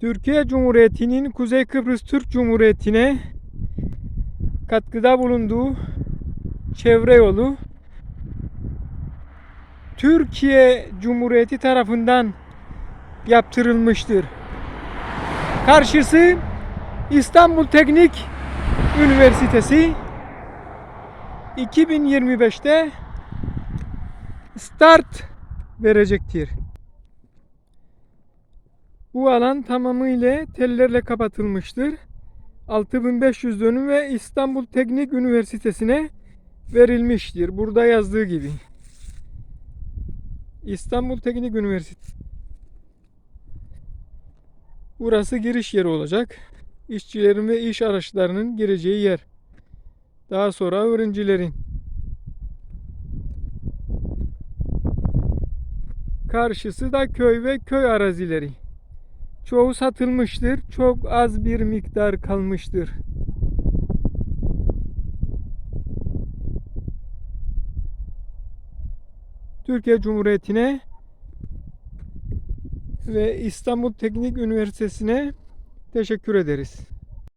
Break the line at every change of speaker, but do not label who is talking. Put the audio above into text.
Türkiye Cumhuriyeti'nin Kuzey Kıbrıs Türk Cumhuriyeti'ne katkıda bulunduğu çevre yolu Türkiye Cumhuriyeti tarafından yaptırılmıştır. Karşısı İstanbul Teknik Üniversitesi 2025'te start verecektir. Bu alan tamamıyla tellerle kapatılmıştır. 6500 dönüm ve İstanbul Teknik Üniversitesi'ne verilmiştir. Burada yazdığı gibi. İstanbul Teknik Üniversitesi. Burası giriş yeri olacak. İşçilerin ve iş araçlarının gireceği yer. Daha sonra öğrencilerin. Karşısı da köy ve köy arazileri. Çoğu satılmıştır. Çok az bir miktar kalmıştır. Türkiye Cumhuriyeti'ne ve İstanbul Teknik Üniversitesi'ne teşekkür ederiz.